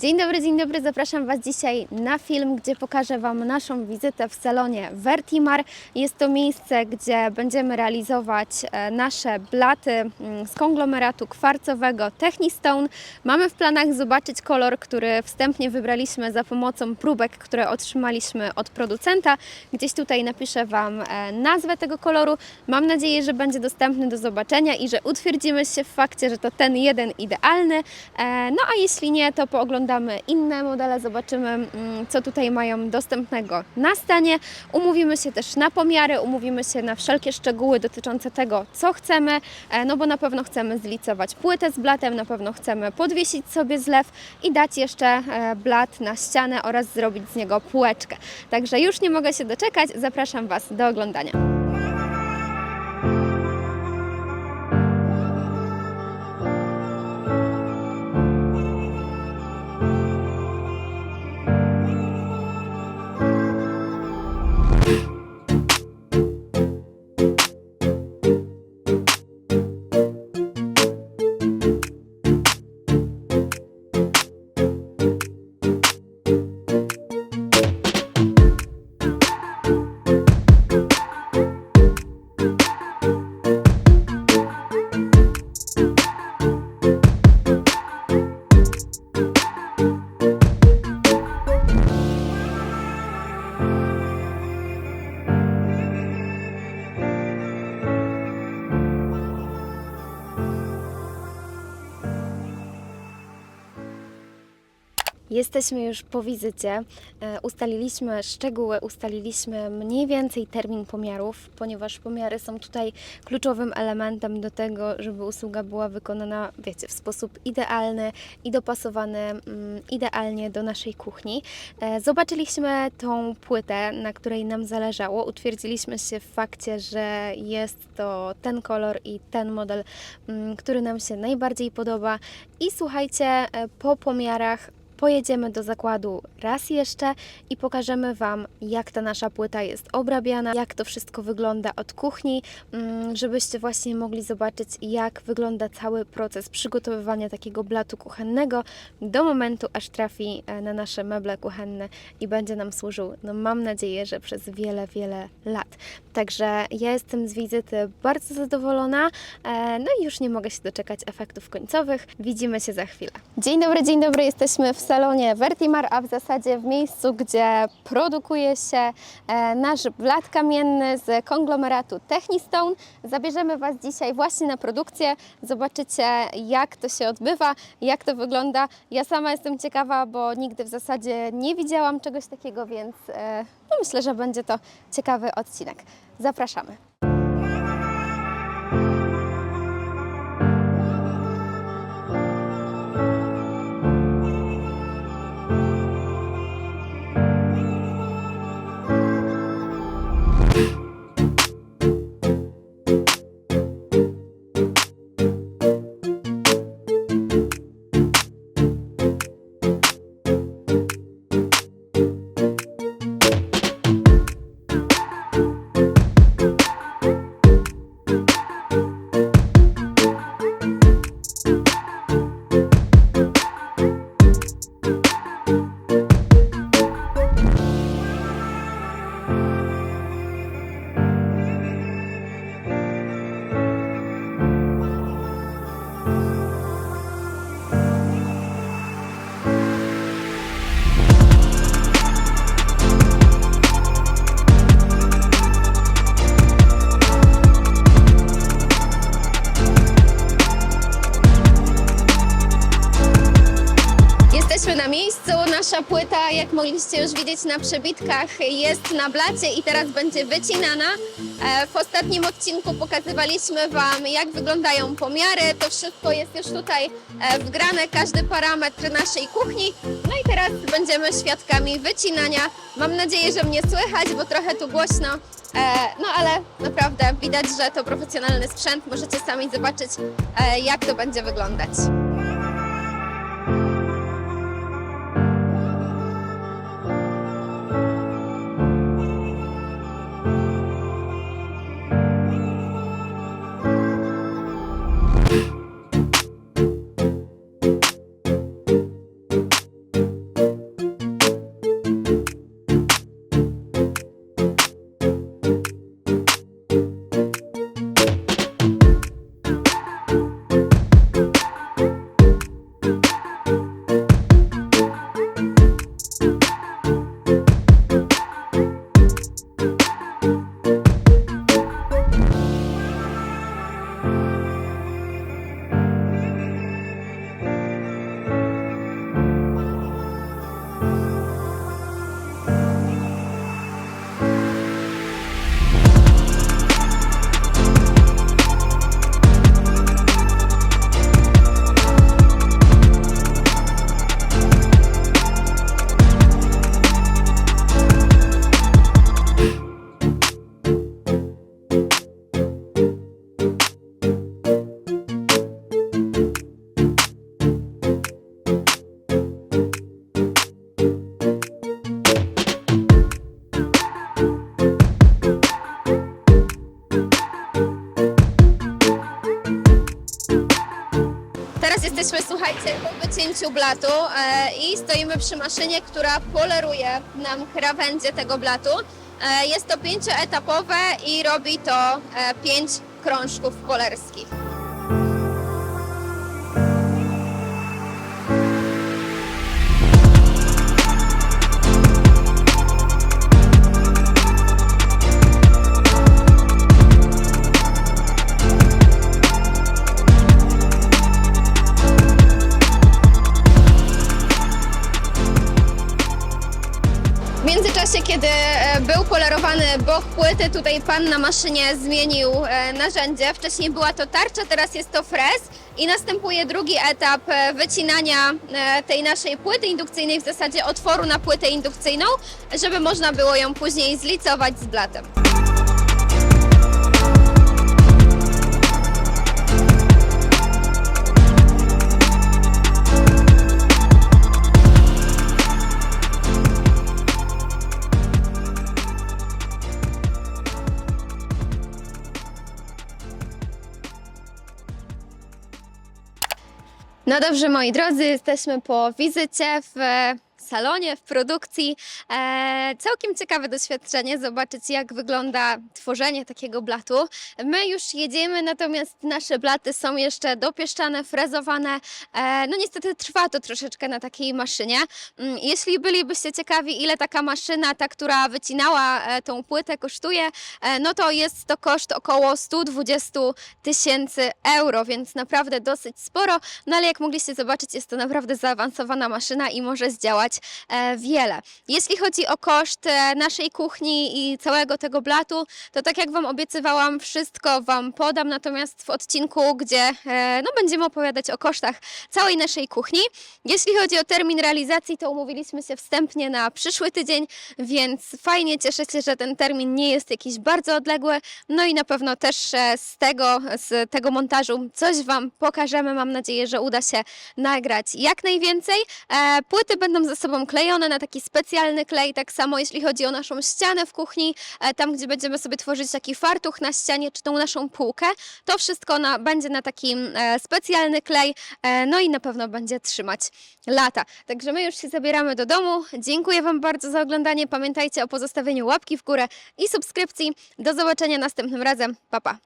Dzień dobry, dzień dobry. Zapraszam Was dzisiaj na film, gdzie pokażę Wam naszą wizytę w salonie Vertimar. Jest to miejsce, gdzie będziemy realizować e, nasze blaty mm, z konglomeratu kwarcowego Technistone. Mamy w planach zobaczyć kolor, który wstępnie wybraliśmy za pomocą próbek, które otrzymaliśmy od producenta. Gdzieś tutaj napiszę Wam e, nazwę tego koloru. Mam nadzieję, że będzie dostępny do zobaczenia i że utwierdzimy się w fakcie, że to ten jeden idealny. E, No a jeśli nie, to pooglądamy inne modele, zobaczymy, mm, co tutaj mają dostępnego na stanie. Umówimy się też na pomiary, umówimy się na wszelkie szczegóły dotyczące tego, co chcemy, e, no bo na pewno chcemy zlicować płytę z blatem, na pewno chcemy podwiesić sobie zlew i dać jeszcze e, blat na ścianę oraz zrobić z niego półeczkę. Także już nie mogę się doczekać, zapraszam Was do oglądania. Jesteśmy już po wizycie. E, Ustaliliśmy szczegóły, ustaliliśmy mniej więcej termin pomiarów, ponieważ pomiary są tutaj kluczowym elementem do tego, żeby usługa była wykonana, wiecie, w sposób idealny i dopasowany mm, idealnie do naszej kuchni. E, Zobaczyliśmy tą płytę, na której nam zależało. Utwierdziliśmy się w fakcie, że jest to ten kolor i ten model, mm, który nam się najbardziej podoba. I słuchajcie, e, po pomiarach pojedziemy do zakładu raz jeszcze i pokażemy Wam, jak ta nasza płyta jest obrabiana, jak to wszystko wygląda od kuchni, mm, żebyście właśnie mogli zobaczyć, jak wygląda cały proces przygotowywania takiego blatu kuchennego do momentu, aż trafi e, na nasze meble kuchenne i będzie nam służył, no mam nadzieję, że przez wiele, wiele lat. Także ja jestem z wizyty bardzo zadowolona, e, no i już nie mogę się doczekać efektów końcowych. Widzimy się za chwilę. Dzień dobry, dzień dobry. Jesteśmy w salonie Vertimar, a w zasadzie w miejscu, gdzie produkuje się e, nasz blat kamienny z konglomeratu Technistone. Zabierzemy Was dzisiaj właśnie na produkcję. Zobaczycie, jak to się odbywa, jak to wygląda. Ja sama jestem ciekawa, bo nigdy w zasadzie nie widziałam czegoś takiego, więc e, no myślę, że będzie to ciekawy odcinek. Zapraszamy. Nasza płyta, jak mogliście już widzieć na przebitkach, jest na blacie i teraz będzie wycinana. E, W ostatnim odcinku pokazywaliśmy Wam, jak wyglądają pomiary. To wszystko jest już tutaj e, wgrane, każdy parametr naszej kuchni. No i teraz będziemy świadkami wycinania. Mam nadzieję, że mnie słychać, bo trochę tu głośno. E, No ale naprawdę widać, że to profesjonalny sprzęt. Możecie sami zobaczyć, jak to będzie wyglądać. Blatu e, i stoimy przy maszynie, która poleruje nam krawędzie tego blatu. E, Jest to pięcioetapowe i robi to e, pięć krążków polerskich. Polerowany bok płyty, tutaj pan na maszynie zmienił e, narzędzie. Wcześniej była to tarcza, teraz jest to frez i następuje drugi etap e, wycinania e, tej naszej płyty indukcyjnej, w zasadzie otworu na płytę indukcyjną, żeby można było ją później zlicować z blatem. No dobrze, moi drodzy, jesteśmy po wizycie w salonie, w produkcji. E, całkiem ciekawe doświadczenie, zobaczyć jak wygląda tworzenie takiego blatu. My już jedziemy, natomiast nasze blaty są jeszcze dopieszczane, frezowane. E, no niestety trwa to troszeczkę na takiej maszynie. Mm, Jeśli bylibyście ciekawi, ile taka maszyna, ta, która wycinała e, tą płytę, kosztuje, e, no to jest to koszt około 120 tysięcy euro, więc naprawdę dosyć sporo. No ale jak mogliście zobaczyć, jest to naprawdę zaawansowana maszyna i może zdziałać e, wiele. Jeśli chodzi o koszt e, naszej kuchni i całego tego blatu, to tak jak Wam obiecywałam, wszystko Wam podam, natomiast w odcinku, gdzie e, no, będziemy opowiadać o kosztach całej naszej kuchni. Jeśli chodzi o termin realizacji, to umówiliśmy się wstępnie na przyszły tydzień, więc fajnie cieszę się, że ten termin nie jest jakiś bardzo odległy. No i na pewno też z tego, z tego montażu coś Wam pokażemy. Mam nadzieję, że uda się nagrać jak najwięcej. Płyty będą ze sobą klejone na taki specjalny klej. Tak samo jeśli chodzi o naszą ścianę w kuchni, e, tam gdzie będziemy sobie tworzyć taki fartuch na ścianie, czy tą naszą półkę, to wszystko na, będzie na takim e, specjalny klej. E, no i na pewno będzie trzymać lata. Także my już się zabieramy do domu. Dziękuję Wam bardzo za oglądanie. Pamiętajcie o pozostawieniu łapki w górę i subskrypcji. Do zobaczenia następnym razem. Pa, pa.